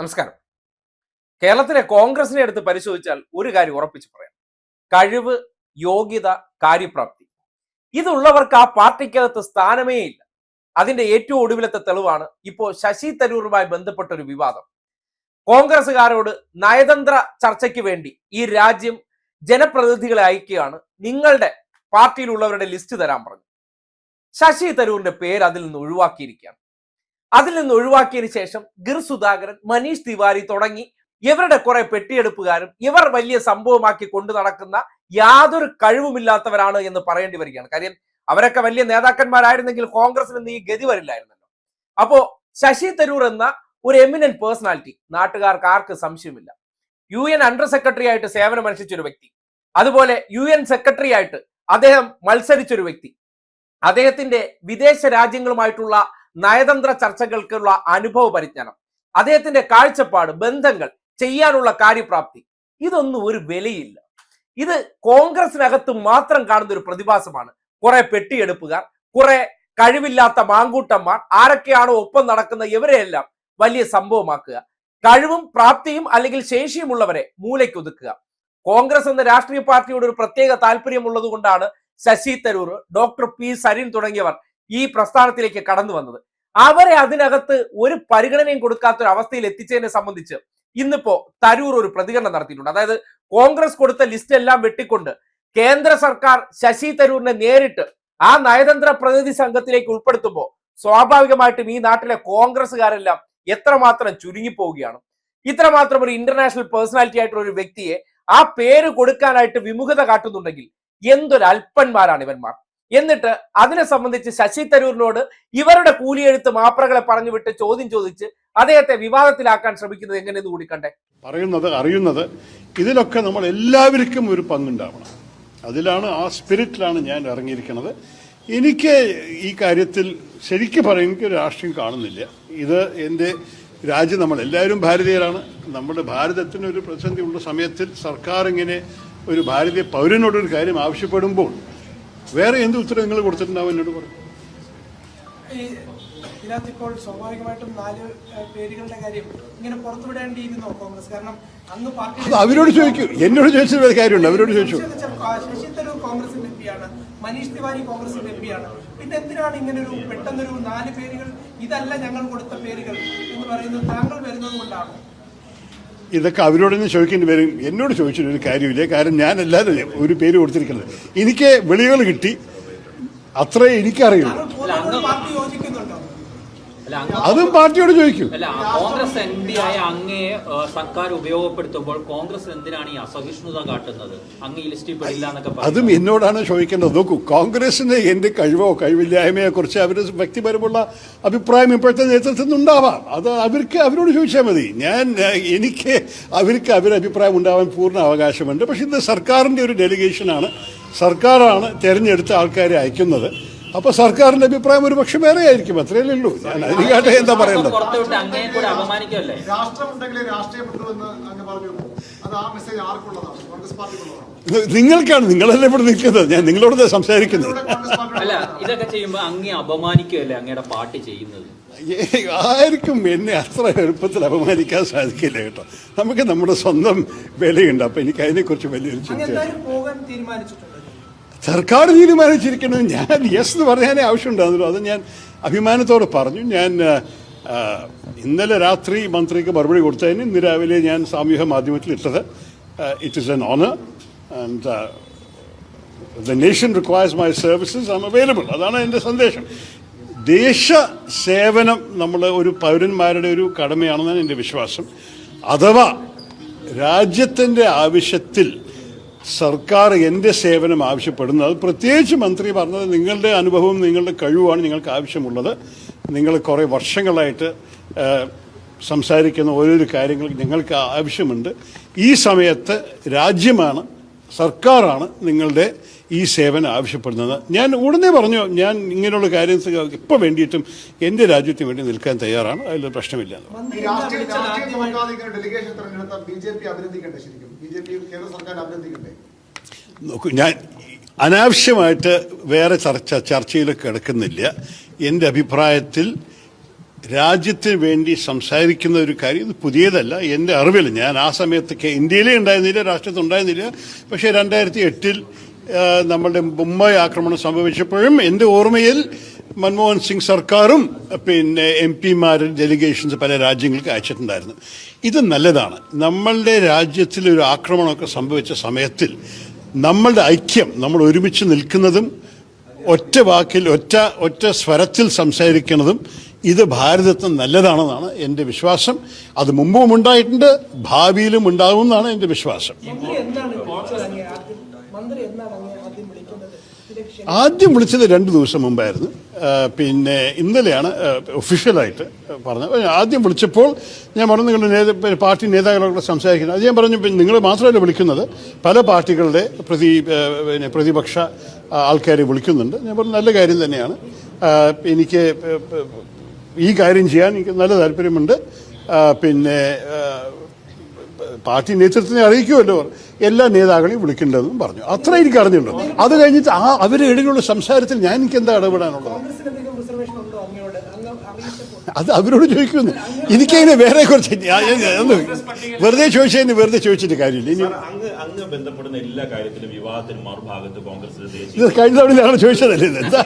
നമസ്കാരം. കേരളത്തിലെ കോൺഗ്രസിനെ എടുത്ത് പരിശോധിച്ചാൽ ഒരു കാര്യം ഉറപ്പിച്ച് പറയാം. കഴിവ് യോഗ്യത കാര്യപ്രാപ്തി. ഇതുള്ളവർക്ക് ആ പാർട്ടിക്കകത്ത് സ്ഥാനമേ ഇല്ല. അതിന്റെ ഏറ്റവും ഒടുവിലത്തെ തെളിവാണ് ഇപ്പോൾ ശശി തരൂറുമായി ബന്ധപ്പെട്ട ഒരു വിവാദം. കോൺഗ്രസുകാരോട് നയതന്ത്ര ചർച്ചയ്ക്ക് വേണ്ടി ഈ രാജ്യം ജനപ്രതിനിധികളെ അയക്കുകയാണ് നിങ്ങളുടെ പാർട്ടിയിലുള്ളവരുടെ ലിസ്റ്റ് തരാൻ പറഞ്ഞു. ശശി തരൂരിന്റെ പേര് അതിൽ നിന്ന് ഒഴിവാക്കിയിരിക്കുകയാണ്. അതിൽ നിന്ന് ഒഴിവാക്കിയതിനു ശേഷം ഗിർ സുധാകരൻ മനീഷ് തിവാരി തുടങ്ങി ഇവരുടെ കുറെ പെട്ടിയെടുപ്പുകാരും ഇവർ വലിയ സംഭവമാക്കി കൊണ്ടു നടക്കുന്ന യാതൊരു കഴിവുമില്ലാത്തവരാണ് എന്ന് പറയേണ്ടി വരികയാണ്. കാര്യം അവരൊക്കെ വലിയ നേതാക്കന്മാരായിരുന്നെങ്കിൽ കോൺഗ്രസിൽ നിന്ന് ഈ ഗതി വരില്ലായിരുന്നല്ലോ. അപ്പോ ശശി തരൂർ എന്ന ഒരു എമിനന്റ് പേഴ്സണാലിറ്റി നാട്ടുകാർക്ക് ആർക്ക് സംശയമില്ല യു എൻ അണ്ടർ സെക്രട്ടറി ആയിട്ട് സേവനം അനുഷ്ഠിച്ച ഒരു വ്യക്തി. അതുപോലെ യു എൻ സെക്രട്ടറി ആയിട്ട് അദ്ദേഹം മത്സരിച്ചൊരു വ്യക്തി. അദ്ദേഹത്തിന്റെ വിദേശ രാജ്യങ്ങളുമായിട്ടുള്ള നയതന്ത്ര ചർച്ചകൾക്കുള്ള അനുഭവ പരിജ്ഞാനം അദ്ദേഹത്തിന്റെ കാഴ്ചപ്പാട് ബന്ധങ്ങൾ ചെയ്യാനുള്ള കാര്യപ്രാപ്തി ഇതൊന്നും ഒരു വിലയില്ല. ഇത് കോൺഗ്രസിനകത്ത് മാത്രം കാണുന്ന ഒരു പ്രതിഭാസമാണ്. കുറെ പെട്ടിയെടുപ്പുകാർ കുറെ കഴിവില്ലാത്ത മാങ്കൂട്ടന്മാർ ആരൊക്കെയാണോ ഒപ്പം നടക്കുന്ന ഇവരെയെല്ലാം വലിയ സംഭവമാക്കുക. കഴിവും പ്രാപ്തിയും അല്ലെങ്കിൽ ശേഷിയുമുള്ളവരെ മൂലയ്ക്കൊതുക്കുക കോൺഗ്രസ് എന്ന രാഷ്ട്രീയ പാർട്ടിയോട് ഒരു പ്രത്യേക താല്പര്യമുള്ളത് കൊണ്ടാണ് ശശി തരൂർ ഡോക്ടർ പി സരിൻ തുടങ്ങിയവർ ഈ പ്രസ്ഥാനത്തിലേക്ക് കടന്നു വന്നത്. അവരെ അതിനകത്ത് ഒരു പരിഗണനയും കൊടുക്കാത്ത ഒരു അവസ്ഥയിൽ എത്തിച്ചതിനെ സംബന്ധിച്ച് ഇന്നിപ്പോ തരൂർ ഒരു പ്രതികരണം നടത്തിയിട്ടുണ്ട്. അതായത് കോൺഗ്രസ് കൊടുത്ത ലിസ്റ്റ് എല്ലാം വെട്ടിക്കൊണ്ട് കേന്ദ്ര സർക്കാർ ശശി തരൂരിനെ നേരിട്ട് ആ നയതന്ത്ര പ്രതിനിധി സംഘത്തിലേക്ക് ഉൾപ്പെടുത്തുമ്പോൾ സ്വാഭാവികമായിട്ടും ഈ നാട്ടിലെ കോൺഗ്രസ്സുകാരെല്ലാം എത്രമാത്രം ചുരുങ്ങിപ്പോവുകയാണ്. ഇത്രമാത്രം ഒരു ഇന്റർനാഷണൽ പേഴ്സണാലിറ്റി ആയിട്ടുള്ള ഒരു വ്യക്തിയെ ആ പേര് കൊടുക്കാനായിട്ട് വിമുഖത കാട്ടുന്നുണ്ടെങ്കിൽ എന്തൊരു അല്പന്മാരാണ് ഇവന്മാർ എന്നിട്ട് അതിനെ സംബന്ധിച്ച് ശശി തരൂരിനോട് ഇവരുടെ കൂലിയെഴുത്ത് മാപ്രകളെ പറഞ്ഞു വിട്ട് ചോദ്യം ചോദിച്ച് അദ്ദേഹത്തെ വിവാദത്തിലാക്കാൻ ശ്രമിക്കുന്നത് എങ്ങനെയെന്ന് കൂടി കണ്ടേ. പറയുന്നത് അറിയുന്നത് ഇതിലൊക്കെ നമ്മൾ എല്ലാവർക്കും ഒരു പങ്കുണ്ടാവണം. അതിലാണ് ആ സ്പിരിറ്റിലാണ് ഞാൻ ഇറങ്ങിയിരിക്കുന്നത്. എനിക്ക് ഈ കാര്യത്തിൽ ശരിക്കും പറയും എനിക്ക് രാഷ്ട്രീയം കാണുന്നില്ല. ഇത് എന്റെ രാജ്യം നമ്മൾ എല്ലാവരും ഭാരതീയരാണ്. നമ്മുടെ ഭാരതത്തിന് ഒരു പ്രതിസന്ധി ഉള്ള സമയത്തിൽ സർക്കാർ ഇങ്ങനെ ഒരു ഭാരതീയ പൗരനോടൊരു കാര്യം ആവശ്യപ്പെടുമ്പോൾ വേറെ എന്ത് ഉത്തരം നിങ്ങൾ കൊടുത്തിട്ടുണ്ടാവും എന്നോട് പറഞ്ഞു ഇതിനകത്തിപ്പോൾ സ്വാഭാവികമായിട്ടും നാല് പേരുകളുടെ കാര്യം ഇങ്ങനെ പുറത്തുവിടേണ്ടിയിരുന്നോ കോൺഗ്രസ്? കാരണം അന്ന് പാർട്ടി അവരോട് ചോദിക്കൂ. എന്നോട് ചോദിച്ചത് കാര്യമുണ്ട്. അവരോട് ചോദിച്ചു. ശശി തരൂർ കോൺഗ്രസിന്റെ എം പിയാണ് മനീഷ് തിവാരി കോൺഗ്രസിന്റെ എം പിയാണ് പിന്നെ എന്തിനാണ് ഇങ്ങനെ ഒരു പെട്ടെന്നൊരു നാല് പേരുകൾ? ഇതല്ല ഞങ്ങൾ കൊടുത്ത പേരുകൾ എന്ന് പറയുന്നത് താങ്കൾ വരുന്നത് കൊണ്ടാണ്. ഇതൊക്കെ അവരോട് അവരോടൊന്നും ചോദിക്കേണ്ടി വരും. എന്നോട് ചോദിച്ചിട്ട് ഒരു കാര്യമില്ല. കാരണം ഞാനല്ലാതെ ഒരു പേര് കൊടുത്തിരിക്കുന്നത്. എനിക്ക് വിളികൾ കിട്ടി. അത്രേ എനിക്കറിയുള്ളൂ താങ്കൾ പൂർണമായും പാർട്ടി യോജിക്കുന്നുണ്ടോ അല്ല അങ്ങ് അതും പാർട്ടിയോട് ചോദിക്കൂ. കോൺഗ്രസ് എം പി ആയ അങ്ങയെ സർക്കാർ ഉപയോഗപ്പെടുത്തുമ്പോൾ കോൺഗ്രസ് എന്തിനാണ് ഈ അസഹിഷ്ണുത കാട്ടുന്നത്? അങ്ങ് ലിസ്റ്റിൽ പെടില്ല എന്നൊക്കെ അതും എന്നോടാണ് ചോദിക്കേണ്ടത്. നോക്കൂ കോൺഗ്രസിന് എന്റെ കഴിവോ കഴിവില്ലായ്മയെ കുറിച്ച് അവർ വ്യക്തിപരമുള്ള അഭിപ്രായം ഇപ്പോഴത്തെ നേതൃത്വത്തിൽ നിന്നുണ്ടാവാം അത് അവർക്ക് അവരോട് ചോദിച്ചാൽ മതി. ഞാൻ എനിക്ക് അവർക്ക് അവരുടെ അഭിപ്രായം ഉണ്ടാവാൻ പൂർണ അവകാശമുണ്ട്. പക്ഷെ ഇത് സർക്കാരിന്റെ ഒരു ഡെലിഗേഷനാണ്. സർക്കാരാണ് തിരഞ്ഞെടുത്ത ആൾക്കാരെ അയക്കുന്നത്. അപ്പോൾ സർക്കാരിന്റെ അഭിപ്രായം ഒരു പക്ഷെ വേറെ ആയിരിക്കും അത്രയല്ലേ ഉള്ളൂ. ഞാൻ അതിനെക്കാട്ടെ എന്താ പറയുന്നത് പുറത്തുവിട്ട് അങ്ങയെ കൂടെ അപമാനിക്കല്ലേ രാഷ്ട്രമുണ്ടെങ്കിലേ രാഷ്ട്രീയപ്പെട്ടുവെന്ന് അങ്ങ് പറഞ്ഞു. അത് ആ മെസ്സേജ് ആർക്കുള്ളതാണ്? കോൺഗ്രസ് പാർട്ടിക്കുള്ളതാണ്? നിങ്ങൾക്കാണ്. നിങ്ങളല്ലേ ഇവിടെ നിൽക്കുന്നത്. ഞാൻ നിങ്ങളോട് സംസാരിക്കുന്നത് അല്ല ഇതൊക്കെ ചെയ്യുമ്പോൾ അങ്ങേ അപമാനിക്കുകയല്ലേ അങ്ങയുടെ പാർട്ടി ചെയ്യുന്നത്? ആർക്കും എന്നെ അത്ര എളുപ്പത്തിൽ അപമാനിക്കാൻ സാധിക്കില്ല കേട്ടോ. നമുക്ക് നമ്മുടെ സ്വന്തം വിലയുണ്ട്. അപ്പൊ എനിക്ക് അതിനെക്കുറിച്ച് വലിയൊരു അങ്ങ് സർക്കാർ തീരുമാനിച്ചിരിക്കുന്നത് ഞാൻ യെസ് എന്ന് പറയാനേ ആവശ്യമുണ്ടാകുന്നല്ലോ അത് ഞാൻ അഭിമാനത്തോടെ പറഞ്ഞു. ഞാൻ ആ, ആ, ഇന്നലെ രാത്രി മന്ത്രിക്ക് മറുപടി കൊടുത്തതിന് ഇന്ന് രാവിലെ ഞാൻ സാമൂഹ്യ മാധ്യമത്തിൽ ഇട്ടത്. It is an honour and the nation requires my services I'm available അതാണ് എന്റെ സന്ദേശം. ദേശ സേവനം നമ്മൾ ഒരു പൗരന്മാരുടെ ഒരു കടമയാണെന്നാണ് എന്റെ വിശ്വാസം. അഥവാ രാജ്യത്തിന്റെ ആവശ്യത്തിൽ സർക്കാർ എന്റെ സേവനം ആവശ്യപ്പെടുന്നത്. പ്രത്യേകിച്ച് മന്ത്രി പറഞ്ഞത് നിങ്ങളുടെ അനുഭവവും നിങ്ങളുടെ കഴിവുമാണ് നിങ്ങൾക്ക് ആവശ്യമുള്ളത്. നിങ്ങൾ കുറേ വർഷങ്ങളായിട്ട് സംസാരിക്കുന്ന ഓരോരോ കാര്യങ്ങൾ ഞങ്ങൾക്ക് ആവശ്യമുണ്ട്. ഈ സമയത്ത് രാജ്യമാണ് സർക്കാരാണ് നിങ്ങളുടെ ഈ സേവനം ആവശ്യപ്പെടുന്നത്. ഞാൻ ഉടനെ പറഞ്ഞു ഞാൻ ഇങ്ങനെയുള്ള കാര്യം ഇപ്പം വേണ്ടിയിട്ടും എന്റെ രാജ്യത്തിന് വേണ്ടി നിൽക്കാൻ തയ്യാറാണ്. അതിൽ പ്രശ്നമില്ല. നോക്കൂ ഞാൻ അനാവശ്യമായിട്ട് വേറെ ചർച്ച ചർച്ചയിൽ കിടക്കുന്നില്ല. എന്റെ അഭിപ്രായത്തിൽ രാജ്യത്തിന് വേണ്ടി സംസാരിക്കുന്ന ഒരു കാര്യം ഇത് പുതിയതല്ല. എന്റെ അറിവിൽ ഞാൻ ആ സമയത്തൊക്കെ ഇന്ത്യയിലേ ഉണ്ടായിരുന്നില്ല രാഷ്ട്രത്തിൽ ഉണ്ടായിരുന്നില്ല. പക്ഷേ രണ്ടായിരത്തി എട്ടിൽ നമ്മളുടെ മുംബൈ ആക്രമണം സംഭവിച്ചപ്പോഴും എന്റെ ഓർമ്മയിൽ മൻമോഹൻ സിംഗ് സർക്കാരും പിന്നെ എം പിമാരും ഡെലിഗേഷൻസ് പല രാജ്യങ്ങൾക്ക് അയച്ചിട്ടുണ്ടായിരുന്നു. ഇത് നല്ലതാണ്. നമ്മളുടെ രാജ്യത്തിൽ ഒരു ആക്രമണമൊക്കെ സംഭവിച്ച സമയത്തിൽ നമ്മളുടെ ഐക്യം നമ്മൾ ഒരുമിച്ച് നിൽക്കുന്നതും ഒറ്റ വാക്കിൽ ഒറ്റ ഒറ്റ സ്വരത്തിൽ സംസാരിക്കുന്നതും ഇത് ഭാരതത്തിന് നല്ലതാണെന്നാണ് എന്റെ വിശ്വാസം. അത് മുമ്പും ഉണ്ടായിട്ടുണ്ട് ഭാവിയിലും ഉണ്ടാകുമെന്നാണ് എന്റെ വിശ്വാസം മന്ത്രി എന്താണ് വിളിച്ചത് അങ്ങേ ആദ്യം മന്ത്രി എന്നാണ് അങ്ങേ ആദ്യം വിളിക്കുന്നത് ഇതിലേക്ക് ക്ഷണി- ആദ്യം വിളിച്ചത് രണ്ട് ദിവസം മുമ്പായിരുന്നു. പിന്നെ ഇന്നലെയാണ് ഒഫീഷ്യലായിട്ട് പറഞ്ഞത്. ആദ്യം വിളിച്ചപ്പോൾ ഞാൻ പറഞ്ഞു നിങ്ങളുടെ നേത പാർട്ടി നേതാക്കളോട് സംസാരിക്കുന്നത് അത് ഞാൻ പറഞ്ഞു നിങ്ങൾ മാത്രമല്ല വിളിക്കുന്നത് പല പാർട്ടികളുടെ പ്രതി പിന്നെ പ്രതിപക്ഷ ആൾക്കാരെ വിളിക്കുന്നുണ്ട്. ഞാൻ പറഞ്ഞു നല്ല കാര്യം തന്നെയാണ്. എനിക്ക് ഈ കാര്യം ചെയ്യാൻ എനിക്ക് നല്ല താല്പര്യമുണ്ട്. പിന്നെ പാർട്ടി നേതൃത്വത്തിനെ അറിയിക്കുമല്ലോ എല്ലാ നേതാക്കളെയും വിളിക്കേണ്ടതെന്നും പറഞ്ഞു. അത്ര എനിക്ക് അറിഞ്ഞിട്ടുണ്ട്. അത് കഴിഞ്ഞിട്ട് ആ അവരുടെ ഇടയിലുള്ള സംസാരത്തിൽ ഞാൻ എനിക്ക് എന്താ ഇടപെടാനുള്ളത് കോൺഗ്രസിന് എന്തെങ്കിലും റിസർവേഷൻ ഉണ്ടോ അങ്ങയോട് അങ്ങ് അറിയിച്ചപ്പോൾ അത് അവരോട് ചോദിക്കുന്നു എനിക്കതിനെ വേറെ കുറച്ച് വെറുതെ ചോദിച്ചതിന് വെറുതെ ചോദിച്ചിട്ട് കാര്യമില്ല. ഇനി അങ്ങ് അങ്ങ് ബന്ധപ്പെടുന്ന എല്ലാ കാര്യത്തിലും വിവാദത്തിന് മറുഭാഗത്ത് ഇത് കഴിഞ്ഞ തവണ ഞങ്ങൾ ചോദിച്ചതല്ലേ എന്താ?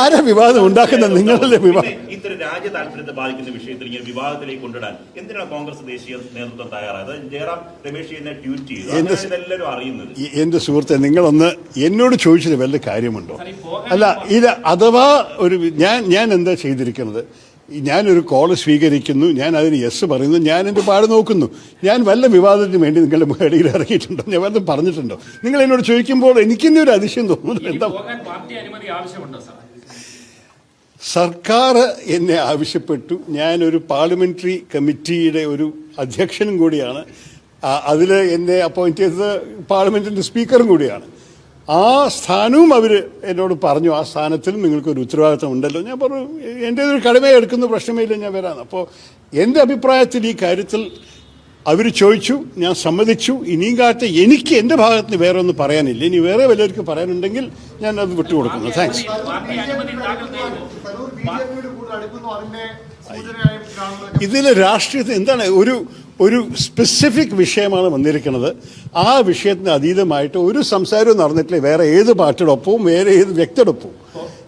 ആരാ വിവാദം ഉണ്ടാക്കുന്ന നിങ്ങളല്ലേ വിവാദം പിന്നെ ഇത്തരം രാജ്യ താല്പര്യത്തെ ബാധിക്കുന്ന വിഷയത്തിൽ ഇങ്ങനെ വിവാദത്തിലേക്ക് കൊണ്ടിടാൻ എന്തിനാണ് കോൺഗ്രസ് ദേശീയ നേതൃത്വം തയ്യാറായത്? ജയറാം രമേശ് ചെയ്യുന്ന ട്വീറ്റ് ചെയ്തു. എന്റെ അറിയുന്നത്. എന്റെ സുഹൃത്തെ നിങ്ങളൊന്ന് എന്നോട് ചോദിച്ചത് വല്ല കാര്യമുണ്ടോ? അല്ല ഇത് അഥവാ ഒരു ഞാൻ ഞാൻ എന്താ ചെയ്തിരിക്കുന്നത്? ഞാനൊരു കോൾ സ്വീകരിക്കുന്നു ഞാൻ അതിന് യെസ് പറയുന്നു ഞാൻ എന്റെ പാട് നോക്കുന്നു. ഞാൻ വല്ല വിവാദത്തിന് വേണ്ടി നിങ്ങളുടെ മേടിയിൽ ഇറങ്ങിയിട്ടുണ്ടോ? ഞാൻ വല്ലതും പറഞ്ഞിട്ടുണ്ടോ? നിങ്ങൾ എന്നോട് ചോദിക്കുമ്പോൾ എനിക്കെന്നെ ഒരു അതിശയം തോന്നുന്നു എന്താ? സർക്കാർ എന്നെ ആവശ്യപ്പെട്ടു. ഞാനൊരു പാർലമെന്ററി കമ്മിറ്റിയുടെ ഒരു അധ്യക്ഷനും കൂടിയാണ്. അതിൽ എന്നെ അപ്പോയിന്റ് ചെയ്തത് പാർലമെന്റിന്റെ സ്പീക്കറും കൂടിയാണ്. ആ സ്ഥാനവും അവർ എന്നോട് പറഞ്ഞു ആ സ്ഥാനത്തിൽ നിങ്ങൾക്കൊരു ഉത്തരവാദിത്തം ഉണ്ടല്ലോ. ഞാൻ പറഞ്ഞു എന്റെ ഒരു കടമയെ എടുക്കുന്ന പ്രശ്നമില്ല ഞാൻ വരാം. അപ്പോൾ എന്റെ അഭിപ്രായത്തിൽ ഈ കാര്യത്തിൽ അവർ ചോദിച്ചു ഞാൻ സമ്മതിച്ചു. ഇനിയും കാലത്ത് എനിക്ക് എന്റെ ഭാഗത്ത് നിന്ന് വേറെ ഒന്നും പറയാനില്ല. ഇനി വേറെ വല്ലവർക്കും പറയാനുണ്ടെങ്കിൽ ഞാൻ അത് വിട്ടുകൊടുക്കുന്നു. താങ്ക്സ് ഇതിൽ രാഷ്ട്രീയത്തിൽ എന്താണ് ഒരു ഒരു സ്പെസിഫിക് വിഷയമാണ് വന്നിരിക്കുന്നത്. ആ വിഷയത്തിന് അതീതമായിട്ട് ഒരു സംസാരവും നടന്നിട്ടില്ല. വേറെ ഏത് പാർട്ടിയുടെ ഒപ്പവും വേറെ ഏത് വ്യക്തിയുടെ ഒപ്പവും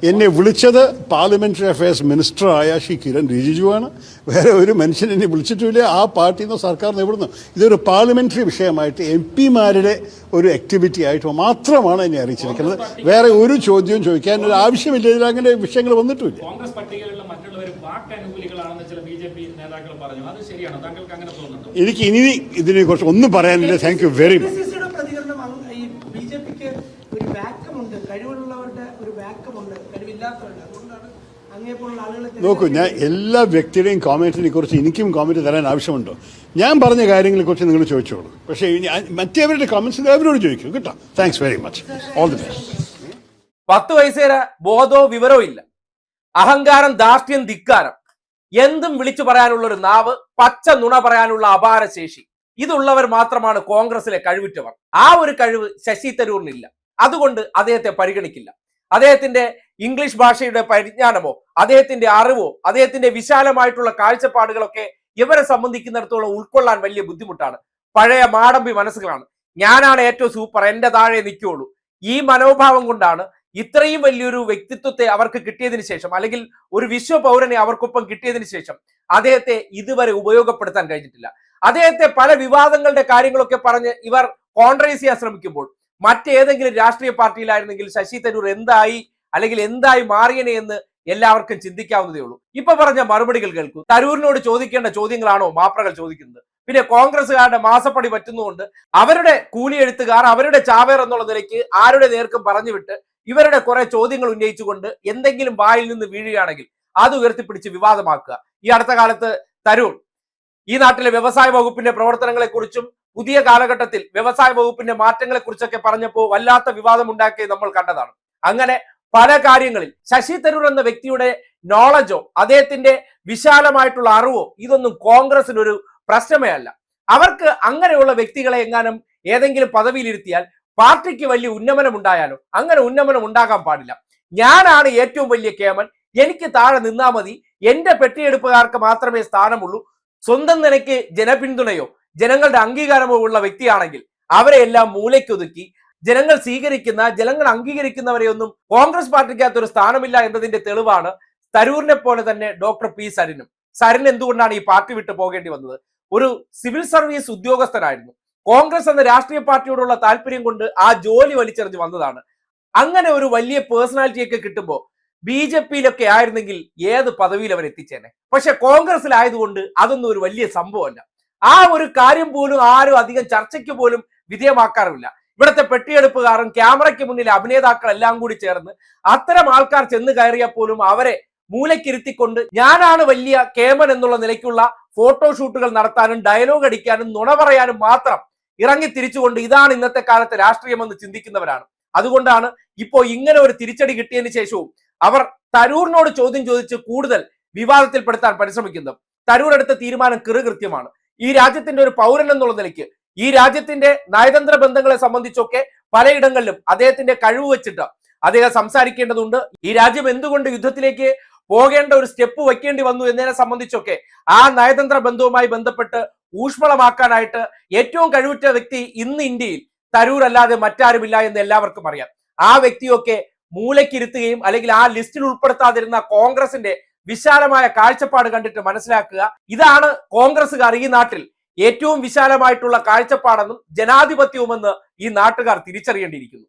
എന്നെ വിളിച്ചത് പാർലമെന്ററി അഫയേഴ്സ് മിനിസ്റ്ററായ ശ്രീ കിരൺ റിജിജുവാണ് വേറെ ഒരു മനുഷ്യൻ എന്നെ വിളിച്ചിട്ടുമില്ല ആ പാർട്ടിയിൽ നിന്ന് സർക്കാരിൽ നിന്ന് ഇതൊരു പാർലമെന്ററി വിഷയമായിട്ട് എം പിമാരുടെ ഒരു ആക്ടിവിറ്റി ആയിട്ട് മാത്രമാണ് എന്നെ അറിയിച്ചിരിക്കുന്നത്. വേറെ ഒരു ചോദ്യവും ചോദിക്കാൻ ഒരു ആവശ്യമില്ല. ഇതിൽ അങ്ങനെ വിഷയങ്ങൾ വന്നിട്ടുമില്ല കോൺഗ്രസ് പട്ടികയിലുള്ള മറ്റുള്ളവർ വാക്ക് അനുകൂലികളാണെന്ന് ചില ബി ജെ പി നേതാക്കൾ പറഞ്ഞു അത് ശരിയാണോ താങ്കൾക്ക് അങ്ങനെ തോന്നുന്നുണ്ടോ എനിക്ക് ഇനി ഇതിനെ കുറിച്ച് ഒന്നും പറയാനില്ല. താങ്ക് യു വെരി മച്ച് നോക്കൂ ഞാൻ എല്ലാ വ്യക്തിയുടെയും കോമന്റിനെ കുറിച്ച് എനിക്കും കോമന്റ് തരാൻ ആവശ്യമുണ്ടോ. ഞാൻ പറഞ്ഞ കാര്യങ്ങളെ കുറിച്ച് നിങ്ങൾ ചോദിച്ചോളൂ. പക്ഷേ മറ്റേവരുടെ കോമന്റ്സ് അവരോട് ചോദിക്കും. കേട്ടോ? Thanks very much all the best പത്ത് വയസ്സേരെ ബോധോ വിവരോ ഇല്ല. അഹങ്കാരം ധാർഷ്ട്യം ധിക്കാരം. എന്തും വിളിച്ചു പറയാനുള്ള ഒരു നാവ് പച്ച നുണ പറയാനുള്ള അപാര ശേഷി. ഇതുള്ളവർ മാത്രമാണ് കോൺഗ്രസിലെ കഴിവുറ്റവർ. ആ ഒരു കഴിവ് ശശി തരൂറിനില്ല. അതുകൊണ്ട് അദ്ദേഹത്തെ പരിഗണിക്കില്ല. അദ്ദേഹത്തിന്റെ ഇംഗ്ലീഷ് ഭാഷയുടെ പരിജ്ഞാനമോ അദ്ദേഹത്തിന്റെ അറിവോ അദ്ദേഹത്തിന്റെ വിശാലമായിട്ടുള്ള കാഴ്ചപ്പാടുകളൊക്കെ ഇവരെ സംബന്ധിക്കുന്നിടത്തോളം ഉൾക്കൊള്ളാൻ വലിയ ബുദ്ധിമുട്ടാണ്. പഴയ മാടമ്പി മനസ്സുകളാണ്. ഞാനാണ് ഏറ്റവും സൂപ്പർ എന്റെ താഴെ നിൽക്കുകയുള്ളൂ. ഈ മനോഭാവം കൊണ്ടാണ് ഇത്രയും വലിയൊരു വ്യക്തിത്വത്തെ അവർക്ക് കിട്ടിയതിന് ശേഷം അല്ലെങ്കിൽ ഒരു വിശ്വ പൗരനെ അവർക്കൊപ്പം കിട്ടിയതിന് ശേഷം അദ്ദേഹത്തെ ഇതുവരെ ഉപയോഗപ്പെടുത്താൻ കഴിഞ്ഞിട്ടില്ല. അദ്ദേഹത്തെ പല വിവാദങ്ങളുടെ കാര്യങ്ങളൊക്കെ പറഞ്ഞ് ഇവർ കോൺട്രൈസ് ചെയ്യാൻ ശ്രമിക്കുമ്പോൾ മറ്റേതെങ്കിലും രാഷ്ട്രീയ പാർട്ടിയിലായിരുന്നെങ്കിൽ ശശി തരൂർ എന്തായി അല്ലെങ്കിൽ എന്തായി മാറിയനെ എന്ന് എല്ലാവർക്കും ചിന്തിക്കാവുന്നതേ ഉള്ളൂ. ഇപ്പൊ പറഞ്ഞ മറുപടികൾ കേൾക്കൂ. തരൂരിനോട് ചോദിക്കേണ്ട ചോദ്യങ്ങളാണോ? മാപ്രകൾ ചോദിക്കുന്നത്. പിന്നെ കോൺഗ്രസ്സുകാരുടെ മാസപ്പടി പറ്റുന്നതുകൊണ്ട് അവരുടെ കൂലി എഴുത്തുകാർ അവരുടെ ചാവേർ എന്നുള്ള നിലയ്ക്ക് ആരുടെ നേർക്കും പറഞ്ഞുവിട്ട് ഇവരുടെ കുറെ ചോദ്യങ്ങൾ ഉന്നയിച്ചുകൊണ്ട് എന്തെങ്കിലും വായിൽ നിന്ന് വീഴുകയാണെങ്കിൽ അത് ഉയർത്തിപ്പിടിച്ച് വിവാദമാക്കുക. ഈ അടുത്ത കാലത്ത് തരൂർ ഈ നാട്ടിലെ വ്യവസായ വകുപ്പിന്റെ പ്രവർത്തനങ്ങളെ കുറിച്ചും പുതിയ കാലഘട്ടത്തിൽ വ്യവസായ വകുപ്പിന്റെ മാറ്റങ്ങളെ കുറിച്ചൊക്കെ പറഞ്ഞപ്പോൾ വല്ലാത്ത വിവാദം ഉണ്ടാക്കിയത് നമ്മൾ കണ്ടതാണ്. അങ്ങനെ പല കാര്യങ്ങളിൽ ശശി തരൂർ എന്ന വ്യക്തിയുടെ നോളജോ അദ്ദേഹത്തിന്റെ വിശാലമായിട്ടുള്ള അറിവോ ഇതൊന്നും കോൺഗ്രസിനൊരു പ്രശ്നമേ അല്ല. അവർക്ക് അങ്ങനെയുള്ള വ്യക്തികളെ എങ്ങാനും ഏതെങ്കിലും പദവിയിലിരുത്തിയാൽ പാർട്ടിക്ക് വലിയ ഉന്നമനം ഉണ്ടായാലോ അങ്ങനെ ഉന്നമനം ഉണ്ടാകാൻ പാടില്ല. ഞാനാണ് ഏറ്റവും വലിയ കേമൻ. എനിക്ക് താഴെ നിന്നാ മതി. എന്റെ പെട്ടിയെടുപ്പുകാർക്ക് മാത്രമേ സ്ഥാനമുള്ളൂ. സ്വന്തം നിലയ്ക്ക് ജനപിന്തുണയോ ജനങ്ങളുടെ അംഗീകാരമോ ഉള്ള വ്യക്തിയാണെങ്കിൽ അവരെ എല്ലാം മൂലയ്ക്കൊതുക്കി ജനങ്ങൾ സ്വീകരിക്കുന്ന ജനങ്ങൾ അംഗീകരിക്കുന്നവരെയൊന്നും കോൺഗ്രസ് പാർട്ടിക്കകത്ത് ഒരു സ്ഥാനമില്ല എന്നതിന്റെ തെളിവാണ് തരൂരിനെ പോലെ തന്നെ ഡോക്ടർ പി സരിനും. സരിൻ എന്തുകൊണ്ടാണ് ഈ പാർട്ടി വിട്ടു പോകേണ്ടി വന്നത്? ഒരു സിവിൽ സർവീസ് ഉദ്യോഗസ്ഥനായിരുന്നു. കോൺഗ്രസ് എന്ന രാഷ്ട്രീയ പാർട്ടിയോടുള്ള താല്പര്യം കൊണ്ട് ആ ജോലി വലിച്ചെറിഞ്ഞ് വന്നതാണ്. അങ്ങനെ ഒരു വലിയ പേഴ്സണാലിറ്റിയൊക്കെ കിട്ടുമ്പോൾ ബി ജെ പിയിലൊക്കെ ആയിരുന്നെങ്കിൽ ഏത് പദവിയിൽ അവർ എത്തിച്ചേനെ? പക്ഷെ കോൺഗ്രസിലായതുകൊണ്ട് അതൊന്നും ഒരു വലിയ സംഭവമല്ല. ആ ഒരു കാര്യം പോലും ആരും അധികം ചർച്ചയ്ക്ക് പോലും വിധേയമാക്കാറുമില്ല. ഇവിടുത്തെ പെട്ടിയെടുപ്പുകാരും ക്യാമറയ്ക്ക് മുന്നിൽ അഭിനേതാക്കൾ എല്ലാം കൂടി ചേർന്ന് അത്തരം ആൾക്കാർ ചെന്ന് കയറിയാൽ പോലും അവരെ മൂലക്കിരുത്തിക്കൊണ്ട് ഞാനാണ് വലിയ കേമൻ എന്നുള്ള നിലയ്ക്കുള്ള ഫോട്ടോഷൂട്ടുകൾ നടത്താനും ഡയലോഗ് അടിക്കാനും നുണ പറയാനും മാത്രം ഇറങ്ങി തിരിച്ചുകൊണ്ട് ഇതാണ് ഇന്നത്തെ കാലത്തെ രാഷ്ട്രീയമെന്ന് ചിന്തിക്കുന്നവരാണ്. അതുകൊണ്ടാണ് ഇപ്പോൾ ഇങ്ങനെ ഒരു തിരിച്ചടി കിട്ടിയതിന് ശേഷവും അവർ തരൂറിനോട് ചോദ്യം ചോദിച്ച് കൂടുതൽ വിവാദത്തിൽപ്പെടുത്താൻ പരിശ്രമിക്കുന്നത്. തരൂർ എടുത്ത തീരുമാനം കൃത്യമാണ് ഈ രാജ്യത്തിന്റെ ഒരു പൗരൻ എന്നുള്ള നിലയ്ക്ക് ഈ രാജ്യത്തിന്റെ നയതന്ത്ര ബന്ധങ്ങളെ സംബന്ധിച്ചൊക്കെ പലയിടങ്ങളിലും അദ്ദേഹത്തിന്റെ കഴിവ് വെച്ചിട്ട് അദ്ദേഹം സംസാരിക്കേണ്ടതുണ്ട്. ഈ രാജ്യം എന്തുകൊണ്ട് യുദ്ധത്തിലേക്ക് പോകേണ്ട ഒരു സ്റ്റെപ്പ് വയ്ക്കേണ്ടി വന്നു എന്നതിനെ സംബന്ധിച്ചൊക്കെ ആ നയതന്ത്ര ബന്ധവുമായി ബന്ധപ്പെട്ട് ഊഷ്മളമാക്കാനായിട്ട് ഏറ്റവും കഴിവുറ്റ വ്യക്തി ഇന്ന് ഇന്ത്യയിൽ തരൂർ അല്ലാതെ മറ്റാരുമില്ല എന്ന് എല്ലാവർക്കും അറിയാം. ആ വ്യക്തിയൊക്കെ മൂലക്കിരുത്തുകയും അല്ലെങ്കിൽ ആ ലിസ്റ്റിൽ ഉൾപ്പെടുത്താതിരുന്ന കോൺഗ്രസിന്റെ വിശാലമായ കാഴ്ചപ്പാട് കണ്ടിട്ട് മനസ്സിലാക്കുക. ഇതാണ് കോൺഗ്രസ്സുകാർ ഈ നാട്ടിൽ ഏറ്റവും വിശാലമായിട്ടുള്ള കാഴ്ചപ്പാടെന്നും ജനാധിപത്യവുമെന്ന് ഈ നാട്ടുകാർ തിരിച്ചറിയേണ്ടിയിരിക്കുന്നു.